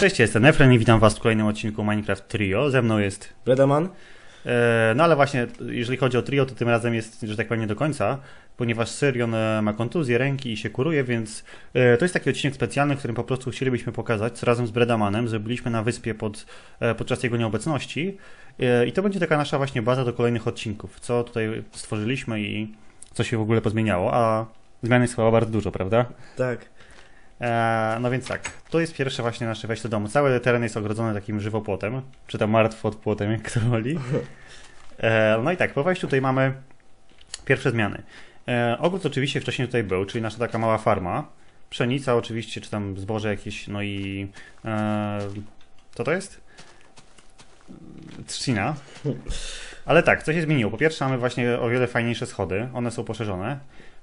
Cześć, jestem Efren i witam was w kolejnym odcinku Minecraft Trio. Ze mną jest... Bredaman? E, no ale właśnie, jeżeli chodzi o trio, to tym razem jest, że tak powiem, nie do końca, ponieważ Syrion e, ma kontuzję ręki i się kuruje, więc e, to jest taki odcinek specjalny, w którym po prostu chcielibyśmy pokazać, co razem z Bredamanem zrobiliśmy na wyspie pod, podczas jego nieobecności i to będzie taka nasza właśnie baza do kolejnych odcinków, co tutaj stworzyliśmy i co się w ogóle pozmieniało, a zmian jest chyba bardzo dużo, prawda? Tak. E, no więc tak, to jest pierwsze właśnie nasze wejście do domu. Cały teren jest ogrodzony takim żywopłotem, czy tam martwo płotem, jak kto woli. E, no i tak, po wejściu tutaj mamy pierwsze zmiany. E, ogród oczywiście wcześniej tutaj był, czyli nasza taka mała farma. Pszenica oczywiście, czy tam zboże jakieś, no i co to jest? Trzcina. Ale tak, co się zmieniło? Po pierwsze mamy właśnie o wiele fajniejsze schody, one są poszerzone.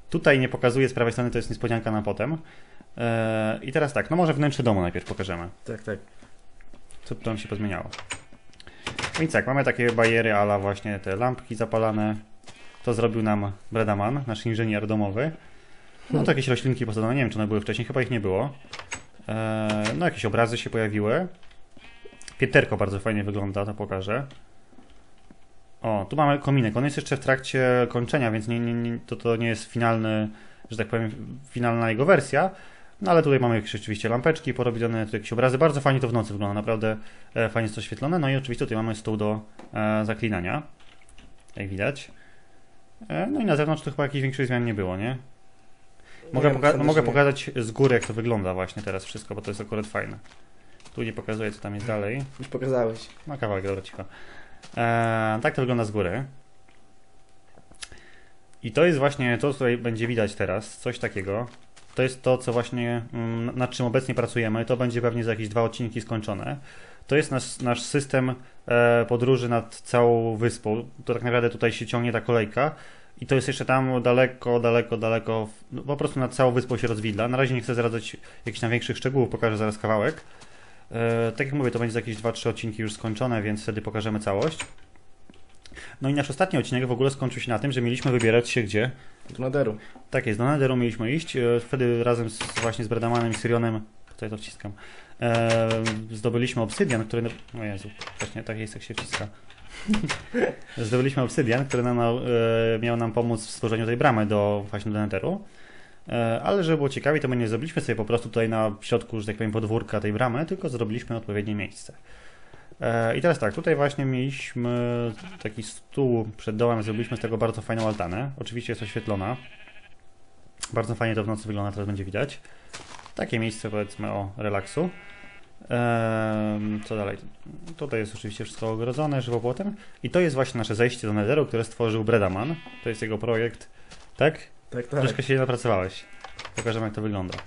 Tutaj nie pokazuję z prawej strony, to jest niespodzianka na potem. E, I teraz tak, no może wnętrze domu najpierw pokażemy. Tak, tak. Co tam się pozmieniało? Więc tak, mamy takie bariery ala właśnie te lampki zapalane. To zrobił nam Bredaman, nasz inżynier domowy. No to jakieś roślinki posadzone, nie wiem czy one były wcześniej, chyba ich nie było. E, no jakieś obrazy się pojawiły. Pieterko bardzo fajnie wygląda, to pokażę. O, tu mamy kominek. On jest jeszcze w trakcie kończenia, więc nie, nie, nie, to, to nie jest finalny, że tak powiem, finalna jego wersja. No ale tutaj mamy jakieś rzeczywiście lampeczki porobione, tu jakieś obrazy. Bardzo fajnie to w nocy wygląda, naprawdę e, fajnie jest to oświetlone. No i oczywiście tutaj mamy stół do e, zaklinania, jak widać. E, no i na zewnątrz to chyba jakichś większych zmian nie było, nie? Mogę, poka- mogę pokazać z góry, jak to wygląda właśnie teraz wszystko, bo to jest akurat fajne. Tu nie pokazuję, co tam jest dalej. Już pokazałeś. No kawałek, dobra, cicho. Eee, tak to wygląda z góry. I to jest właśnie to, co tutaj będzie widać teraz, coś takiego. To jest to, co właśnie, mm, nad czym obecnie pracujemy. To będzie pewnie za jakieś dwa odcinki skończone. To jest nasz, nasz system e, podróży nad całą wyspą. To tak naprawdę tutaj się ciągnie ta kolejka. I to jest jeszcze tam daleko, daleko, daleko, no, po prostu nad całą wyspą się rozwidla. Na razie nie chcę zdradzać jakichś tam większych szczegółów, pokażę zaraz kawałek. E, tak jak mówię, to będzie za jakieś 2-3 odcinki już skończone, więc wtedy pokażemy całość. No i nasz ostatni odcinek w ogóle skończył się na tym, że mieliśmy wybierać się gdzie. Do naderu. Tak jest, do Netheru mieliśmy iść. e, Wtedy razem z, właśnie z Bredamanem i Syrionem, ja to wciskam, e, zdobyliśmy obsydian, który... O Jezu, właśnie tak jest jak się wciska. zdobyliśmy obsydian, który nam, e, miał nam pomóc w stworzeniu tej bramy do właśnie do Netheru. E, Ale żeby było ciekawie, to my nie zrobiliśmy sobie po prostu tutaj na środku, że tak powiem, podwórka tej bramy, tylko zrobiliśmy odpowiednie miejsce. E, I teraz tak, tutaj właśnie mieliśmy taki stół przed domem, zrobiliśmy z tego bardzo fajną altanę. Oczywiście jest oświetlona. Bardzo fajnie to w nocy wygląda, teraz będzie widać. Takie miejsce powiedzmy o relaksu. Co dalej? Tutaj jest oczywiście wszystko ogrodzone żywopłotem. I to jest właśnie nasze zejście do Netheru, które stworzył Bredaman. To jest jego projekt. Tak? Tak, tak. Troszkę się napracowałeś. Pokażemy jak to wygląda.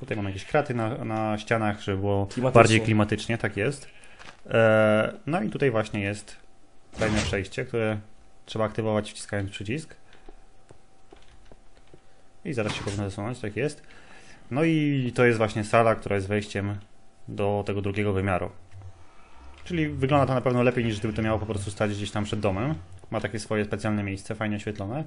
Tutaj mamy jakieś kraty na, na ścianach, żeby było Klimatycznie. bardziej klimatycznie, tak jest. E, no i tutaj właśnie jest fajne przejście, które trzeba aktywować wciskając przycisk. I zaraz się powinno zasunąć, tak jest. No i to jest właśnie sala, która jest wejściem do tego drugiego wymiaru. Czyli wygląda to na pewno lepiej niż gdyby to miało po prostu stać gdzieś tam przed domem. Ma takie swoje specjalne miejsce, fajnie oświetlone.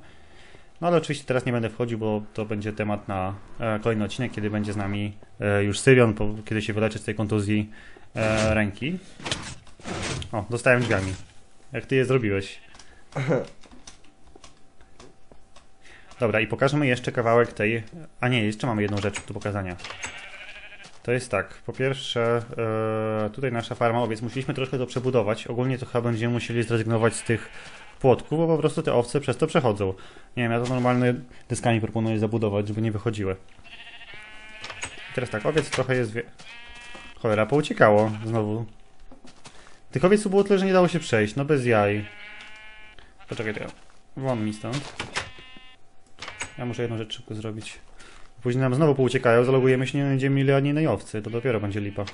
No ale oczywiście teraz nie będę wchodził, bo to będzie temat na e, kolejny odcinek, kiedy będzie z nami e, już Syrion, kiedy się wyleczy z tej kontuzji e, ręki. O, dostałem drzwiami. Jak ty je zrobiłeś? Dobra, i pokażemy jeszcze kawałek tej. A nie, jeszcze mamy jedną rzecz do pokazania. To jest tak, po pierwsze, e, tutaj nasza farma owiec, musieliśmy troszkę to przebudować. Ogólnie to chyba będziemy musieli zrezygnować z tych płotków, bo po prostu te owce przez to przechodzą. Nie wiem, ja to normalnie deskami proponuję zabudować, żeby nie wychodziły. I teraz tak, owiec trochę jest... Wie... Cholera, pouciekało znowu. Tych owiec było tyle, że nie dało się przejść, no bez jaj. Poczekaj, to ja... Won mi stąd. Ja muszę jedną rzecz szybko zrobić. Później nam znowu pouciekają, zalogujemy się, nie będziemy mieli ani jednej owcy, to dopiero będzie lipa.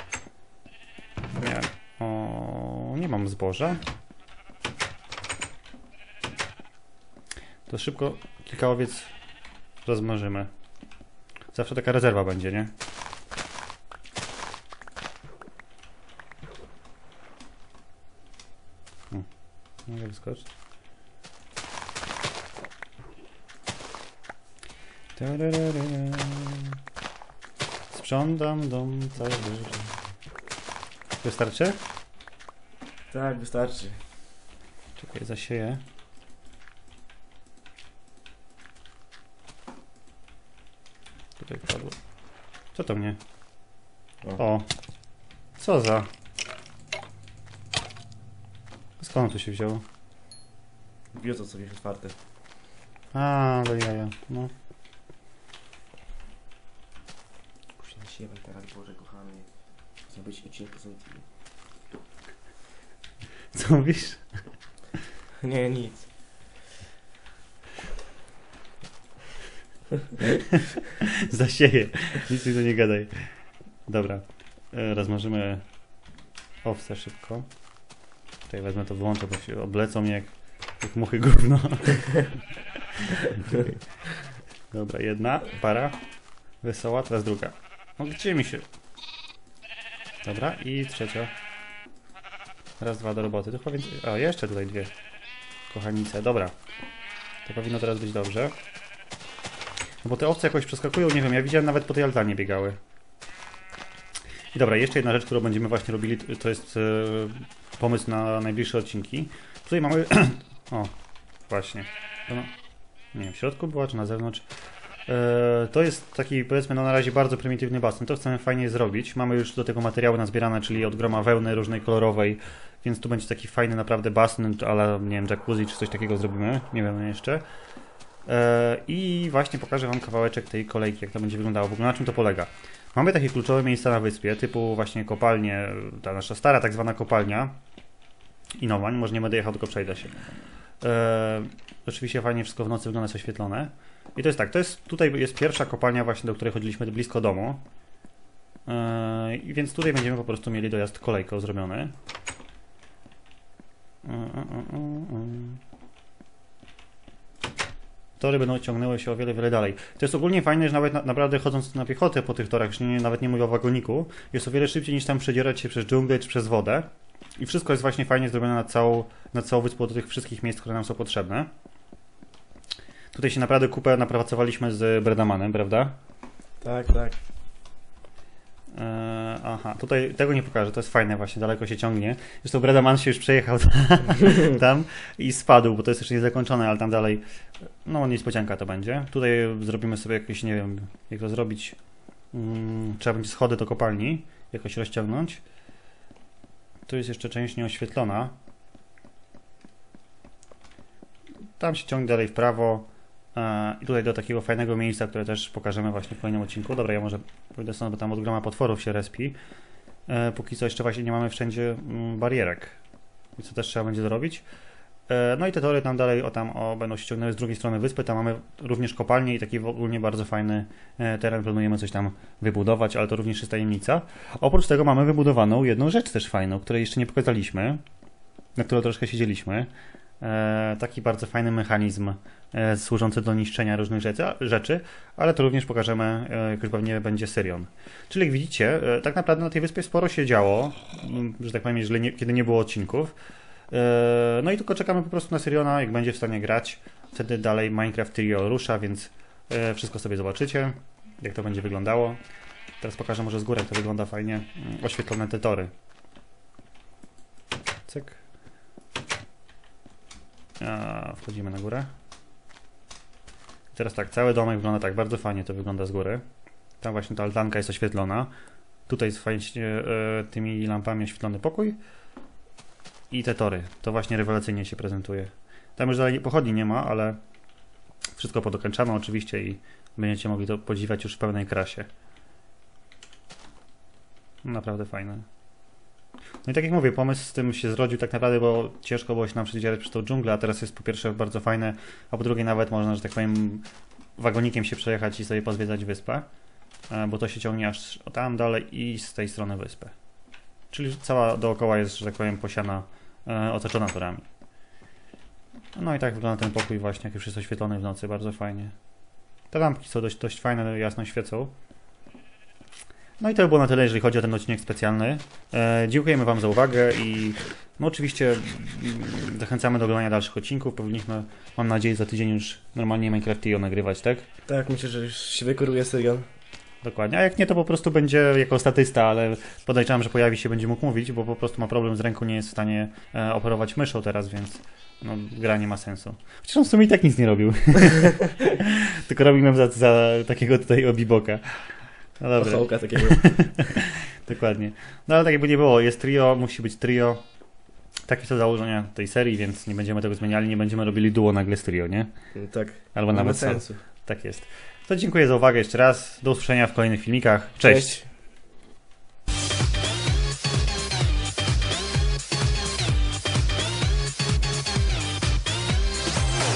Nie. O, nie mam zboża. To szybko kilka owiec rozmnożymy. Zawsze taka rezerwa będzie, nie? Hmm. Mogę wyskoczyć? Tararara. Sprzątam dom cały życie. Wystarczy? Tak, wystarczy. Czekaj, zasieję. Tutaj padło. Co to mnie? O. O. Co za? Skąd tu się wzięło? Biuro sobie otwarte. A, do jaja. No. Siebie teraz, Boże kochany. Chcę być odcinku z Co mówisz? Nie, nic. Zasieję. Nic mi nie gadaj. Dobra. E, Rozmarzymy owce szybko. Tutaj wezmę to wyłączę, bo się oblecą mnie jak, jak muchy gówno. Dobra, jedna para. Wesoła, teraz druga. No gdzie mi się... Dobra, i trzecia. Raz, dwa do roboty. To chyba więcej... O, jeszcze tutaj dwie. Kochanice, dobra. To powinno teraz być dobrze. No bo te owce jakoś przeskakują, nie wiem, ja widziałem nawet po tej altanie biegały. I dobra, jeszcze jedna rzecz, którą będziemy właśnie robili, to jest e, pomysł na najbliższe odcinki. Tutaj mamy... o, właśnie. No, nie wiem, w środku była, czy na zewnątrz. E, to jest taki, powiedzmy, no na razie bardzo prymitywny basen. To chcemy fajnie zrobić. Mamy już do tego materiały nazbierane, czyli od groma wełny różnej kolorowej, więc tu będzie taki fajny naprawdę basen, ale nie wiem, jacuzzi czy coś takiego zrobimy. Nie wiem jeszcze. E, I właśnie pokażę Wam kawałeczek tej kolejki, jak to będzie wyglądało. W ogóle na czym to polega? Mamy takie kluczowe miejsca na wyspie, typu właśnie kopalnie, ta nasza stara tak zwana kopalnia i nowa, może nie będę jechał, tylko przejdę się. E, oczywiście fajnie wszystko w nocy wygląda oświetlone. I to jest tak, to jest, tutaj jest pierwsza kopalnia właśnie, do której chodziliśmy blisko domu. I więc tutaj będziemy po prostu mieli dojazd kolejką zrobiony. E, e, e tory będą ciągnęły się o wiele, wiele dalej. To jest ogólnie fajne, że nawet na, naprawdę chodząc na piechotę po tych torach, nie, nawet nie mówię o wagoniku, jest o wiele szybciej niż tam przedzierać się przez dżunglę czy przez wodę. I wszystko jest właśnie fajnie zrobione na całą, na całą wyspę do tych wszystkich miejsc, które nam są potrzebne. Tutaj się naprawdę kupę napracowaliśmy z Bredamanem, prawda? Tak, tak. Eee, aha, tutaj tego nie pokażę, to jest fajne właśnie, daleko się ciągnie. Zresztą Bredaman się już przejechał tam i spadł, bo to jest jeszcze niezakończone, ale tam dalej, no niespodzianka to będzie. Tutaj zrobimy sobie jakieś, nie wiem, jak to zrobić. Hmm, trzeba będzie schody do kopalni jakoś rozciągnąć. Tu jest jeszcze część nieoświetlona. Tam się ciągnie dalej w prawo. E, I tutaj do takiego fajnego miejsca, które też pokażemy właśnie w kolejnym odcinku. Dobra, ja może pójdę stąd, bo tam od groma potworów się respi. E, póki co jeszcze właśnie nie mamy wszędzie mm, barierek. Co też trzeba będzie zrobić. E, no i te tory tam dalej o tam o, będą się ciągnęły z drugiej strony wyspy. Tam mamy również kopalnię i taki ogólnie bardzo fajny teren. Planujemy coś tam wybudować, ale to również jest tajemnica. Oprócz tego mamy wybudowaną jedną rzecz też fajną, której jeszcze nie pokazaliśmy, na którą troszkę siedzieliśmy. Taki bardzo fajny mechanizm E, służący do niszczenia różnych rzeczy, ale to również pokażemy, e, jak już pewnie będzie Syrion. Czyli jak widzicie, e, tak naprawdę na tej wyspie sporo się działo, mm, że tak powiem, jeżeli nie, kiedy nie było odcinków. No i tylko czekamy po prostu na Syriona, jak będzie w stanie grać. Wtedy dalej Minecraft Trio rusza, więc wszystko sobie zobaczycie, jak to będzie wyglądało. Teraz pokażę może z góry, jak to wygląda fajnie. Mm, oświetlone te tory. Cyk. A, wchodzimy na górę. Teraz tak, cały domek wygląda tak, bardzo fajnie to wygląda z góry. Tam właśnie ta altanka jest oświetlona. Tutaj jest fajnie e, tymi lampami oświetlony pokój. I te tory. To właśnie rewelacyjnie się prezentuje. Tam już dalej pochodni nie ma, ale wszystko podokończamy oczywiście i będziecie mogli to podziwiać już w pełnej krasie. Naprawdę fajne. No i tak jak mówię, pomysł z tym się zrodził tak naprawdę, bo ciężko było się nam przedzierać przez tą dżunglę, a teraz jest po pierwsze bardzo fajne, a po drugie nawet można, że tak powiem, wagonikiem się przejechać i sobie pozwiedzać wyspę, e, bo to się ciągnie aż tam dalej i z tej strony wyspy. Czyli cała dookoła jest, że tak powiem, posiana, e, otoczona torami. No i tak wygląda ten pokój właśnie, jak już jest oświetlony w nocy, bardzo fajnie. Te lampki są dość, dość fajne, jasno świecą. No i to by było na tyle, jeżeli chodzi o ten odcinek specjalny. E, dziękujemy Wam za uwagę i no oczywiście zachęcamy do oglądania dalszych odcinków. Powinniśmy, mam nadzieję, za tydzień już normalnie Minecraft nagrywać, tak? Tak, myślę, że już się wykoruje Syrian. Dokładnie. A jak nie, to po prostu będzie jako statysta, ale podejrzewam, że pojawi się, będzie mógł mówić, bo po prostu ma problem z ręką, nie jest w stanie e, operować myszą teraz, więc no, gra nie ma sensu. Chociaż on w sumie i tak nic nie robił. Tylko robił nam za, za takiego tutaj obiboka. No dobra, Ochołka takiego. dokładnie. No ale tak jakby nie było, jest trio, musi być trio. Takie są założenia tej serii, więc nie będziemy tego zmieniali, nie będziemy robili duo nagle z trio, nie? No tak. Albo nawet sensu. Tak jest. To dziękuję za uwagę jeszcze raz. Do usłyszenia w kolejnych filmikach. Cześć. Cześć.